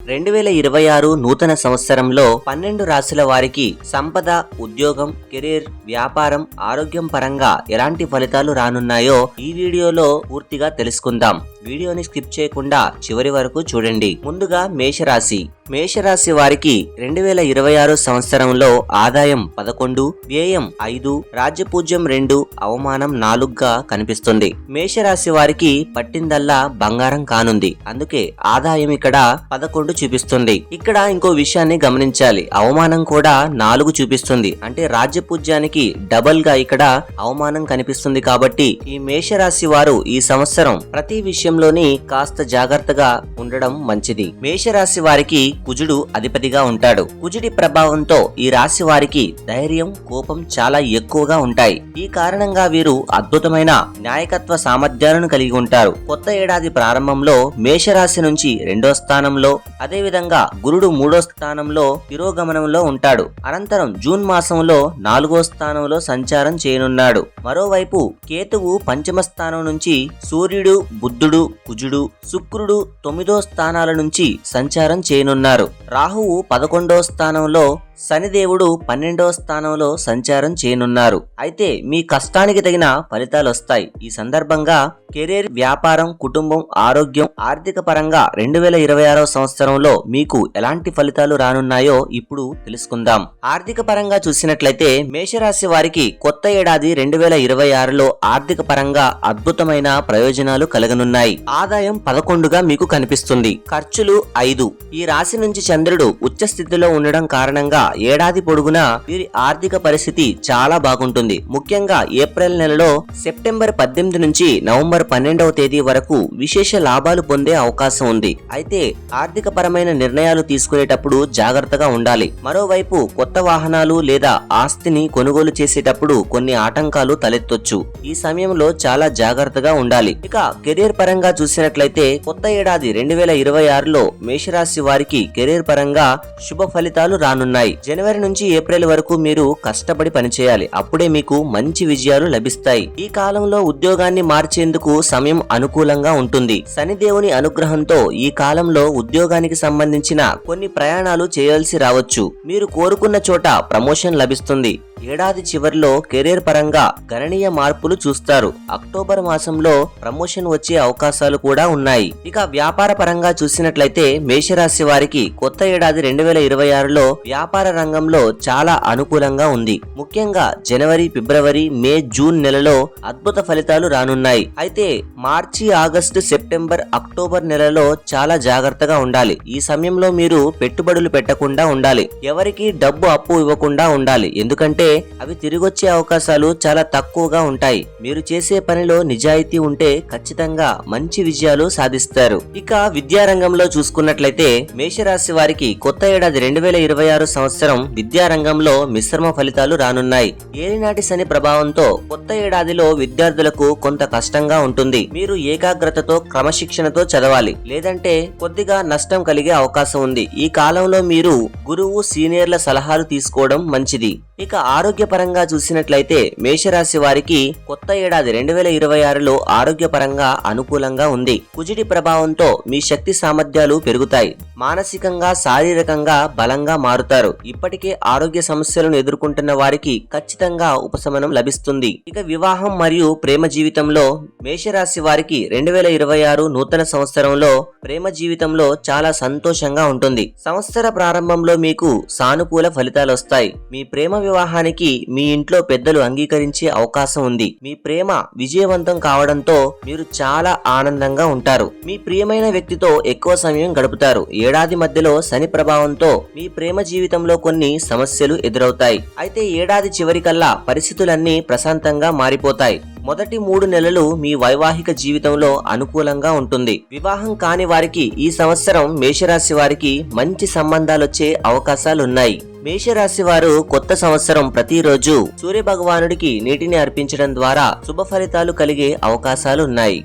రెండు వేల ఇరవై ఆరు నూతన సంవత్సరంలో పన్నెండు రాశుల వారికి సంపద ఉద్యోగం కెరీర్ వ్యాపారం ఆరోగ్యం పరంగా ఎలాంటి ఫలితాలు రానున్నాయో ఈ వీడియోలో పూర్తిగా తెలుసుకుందాం. వీడియోని స్కిప్ చేయకుండా చివరి వరకు చూడండి. ముందుగా మేషరాశి. మేషరాశి వారికి రెండు వేల ఇరవై ఆరు సంవత్సరంలో ఆదాయం పదకొండు వ్యయం ఐదు రాజ్యపూజ్యం రెండు అవమానం నాలుగుగా కనిపిస్తుంది. మేషరాశి వారికి పట్టిందల్లా బంగారం కానుంది. అందుకే ఆదాయం ఇక్కడ పదకొండు చూపిస్తుంది. ఇక్కడ ఇంకో విషయాన్ని గమనించాలి. అవమానం కూడా నాలుగు చూపిస్తుంది. అంటే రాజ్యపూజ్యానికి డబల్గా ఇక్కడ అవమానం కనిపిస్తుంది కాబట్టి ఈ మేషరాశి వారు ఈ సంవత్సరం ప్రతి విషయం విషయంలోని కాస్త జాగ్రత్తగా ఉండడం మంచిది. మేషరాశి వారికి కుజుడు అధిపతిగా ఉంటాడు. కుజుడి ప్రభావంతో ఈ రాశి వారికి ధైర్యం కోపం చాలా ఎక్కువగా ఉంటాయి. ఈ కారణంగా వీరు అద్భుతమైన నాయకత్వ సామర్థ్యాలను కలిగి ఉంటారు. కొత్త ఏడాది ప్రారంభంలో మేషరాశి నుంచి రెండో స్థానంలో అదేవిధంగా గురుడు మూడో స్థానంలో తిరోగమనంలో ఉంటాడు. అనంతరం జూన్ మాసంలో నాలుగో స్థానంలో సంచారం చేయనున్నాడు. మరోవైపు కేతువు పంచమ స్థానం నుంచి సూర్యుడు బుద్ధుడు కుజుడు శుక్రుడు తొమ్మిదో స్థానాల నుంచి సంచారం చేయనున్నారు. రాహువు పదకొండో స్థానంలో శనిదేవుడు పన్నెండో స్థానంలో సంచారం చేయనున్నారు. అయితే మీ కష్టానికి తగిన ఫలితాలు వస్తాయి. ఈ సందర్భంగా కెరీర్ వ్యాపారం కుటుంబం ఆరోగ్యం ఆర్థిక పరంగా రెండు వేల ఇరవై ఆరో సంవత్సరంలో మీకు ఎలాంటి ఫలితాలు రానున్నాయో ఇప్పుడు తెలుసుకుందాం. ఆర్థిక పరంగా చూసినట్లయితే మేషరాశి వారికి కొత్త ఏడాది రెండు వేల ఇరవై ఆరులో ఆర్థిక పరంగా అద్భుతమైన ప్రయోజనాలు కలగనున్నాయి. ఆదాయం పదకొండుగా మీకు కనిపిస్తుంది. ఖర్చులు ఐదు. ఈ రాశి నుంచి చంద్రుడు ఉచ్చ స్థితిలో ఉండడం కారణంగా ఏడాది పొడుగునా వీరి ఆర్థిక పరిస్థితి చాలా బాగుంటుంది. ముఖ్యంగా ఏప్రిల్ నెలలో సెప్టెంబర్ పద్దెనిమిది నుంచి నవంబర్ పన్నెండవ తేదీ వరకు విశేష లాభాలు పొందే అవకాశం ఉంది. అయితే ఆర్థిక పరమైన నిర్ణయాలు తీసుకునేటప్పుడు జాగ్రత్తగా ఉండాలి. మరోవైపు కొత్త వాహనాలు లేదా ఆస్తిని కొనుగోలు చేసేటప్పుడు కొన్ని ఆటంకాలు తలెత్తొచ్చు. ఈ సమయంలో చాలా జాగ్రత్తగా ఉండాలి. ఇక కెరీర్ పరంగా చూసినట్లయితే కొత్త ఏడాది రెండు వేల ఇరవై ఆరులో మేషరాశి వారికి కెరీర్ పరంగా శుభ ఫలితాలు రానున్నాయి. జనవరి నుంచి ఏప్రిల్ వరకు మీరు కష్టపడి పనిచేయాలి. అప్పుడే మీకు మంచి విజయాలు లభిస్తాయి. ఈ కాలంలో ఉద్యోగాన్ని మార్చేందుకు సమయం అనుకూలంగా ఉంటుంది. శనిదేవుని అనుగ్రహంతో ఈ కాలంలో ఉద్యోగానికి సంబంధించిన కొన్ని ప్రయాణాలు చేయాల్సి రావచ్చు. మీరు కోరుకున్న చోట ప్రమోషన్ లభిస్తుంది. ఏడాది చివరిలో కెరీర్ పరంగా గణనీయ మార్పులు చూస్తారు. అక్టోబర్ మాసంలో ప్రమోషన్ వచ్చే అవకాశాలు కూడా ఉన్నాయి. ఇక వ్యాపార పరంగా చూసినట్లయితే మేషరాశి వారికి కొత్త ఏడాది రెండు వేల ఇరవై ఆరులో వ్యాపార రంగంలో చాలా అనుకూలంగా ఉంది. ముఖ్యంగా జనవరి ఫిబ్రవరి మే జూన్ నెలలో అద్భుత ఫలితాలు రానున్నాయి. అయితే మార్చి ఆగస్టు సెప్టెంబర్ అక్టోబర్ నెలలో చాలా జాగ్రత్తగా ఉండాలి. ఈ సమయంలో మీరు పెట్టుబడులు పెట్టకుండా ఉండాలి. ఎవరికి డబ్బు అప్పు ఇవ్వకుండా ఉండాలి. ఎందుకంటే అవి తిరిగొచ్చే అవకాశాలు చాలా తక్కువగా ఉంటాయి. మీరు చేసే పనిలో నిజాయితీ ఉంటే ఖచ్చితంగా మంచి విజయాలు సాధిస్తారు. ఇక విద్యారంగంలో చూసుకున్నట్లయితే మేషరాశి వారికి కొత్త ఏడాది రెండు వేల ఇరవై ఆరు సంవత్సరం విద్యారంగంలో మిశ్రమ ఫలితాలు రానున్నాయి. ఏలినాటి శని ప్రభావంతో కొత్త ఏడాదిలో విద్యార్థులకు కొంత కష్టంగా ఉంటుంది. మీరు ఏకాగ్రతతో క్రమశిక్షణతో చదవాలి. లేదంటే కొద్దిగా నష్టం కలిగే అవకాశం ఉంది. ఈ కాలంలో మీరు గురువు సీనియర్ల సలహాలు తీసుకోవడం మంచిది. ఇక ఆరోగ్యపరంగా చూసినట్లయితే మేషరాశి వారికి కొత్త ఏడాది రెండు వేల ఇరవై ఆరులో ఆరోగ్యపరంగా అనుకూలంగా ఉంది. కుజిటి ప్రభావంతో మీ శక్తి సామర్థ్యాలు పెరుగుతాయి. మానసికంగా శారీరకంగా బలంగా మారుతారు. ఇప్పటికే ఆరోగ్య సమస్యలను ఎదుర్కొంటున్న వారికి ఖచ్చితంగా ఉపశమనం లభిస్తుంది. ఇక వివాహం మరియు ప్రేమ జీవితంలో మేషరాశి వారికి రెండు వేల ఇరవై ఆరు నూతన సంవత్సరంలో ప్రేమ జీవితంలో చాలా సంతోషంగా ఉంటుంది. సంవత్సర ప్రారంభంలో మీకు సానుకూల ఫలితాలు వస్తాయి. మీ ప్రేమ వివాహానికి మీ ఇంట్లో పెద్దలు అంగీకరించే అవకాశం ఉంది. మీ ప్రేమ విజయవంతం కావడంతో మీరు చాలా ఆనందంగా ఉంటారు. మీ ప్రియమైన వ్యక్తితో ఎక్కువ సమయం గడుపుతారు. ఏడాది మధ్యలో శని ప్రభావంతో మీ ప్రేమ జీవితంలో కొన్ని సమస్యలు ఎదురవుతాయి. అయితే ఏడాది చివరికల్లా పరిస్థితులన్నీ ప్రశాంతంగా మారిపోతాయి. మొదటి మూడు నెలలు మీ వైవాహిక జీవితంలో అనుకూలంగా ఉంటుంది. వివాహం కాని వారికి ఈ సంవత్సరం మేషరాశి వారికి మంచి సంబంధాలొచ్చే అవకాశాలున్నాయి. మేషరాశి వారు కొత్త సంవత్సరం ప్రతిరోజు సూర్య భగవానుడికి నీటిని అర్పించడం ద్వారా శుభ ఫలితాలు కలిగే అవకాశాలున్నాయి.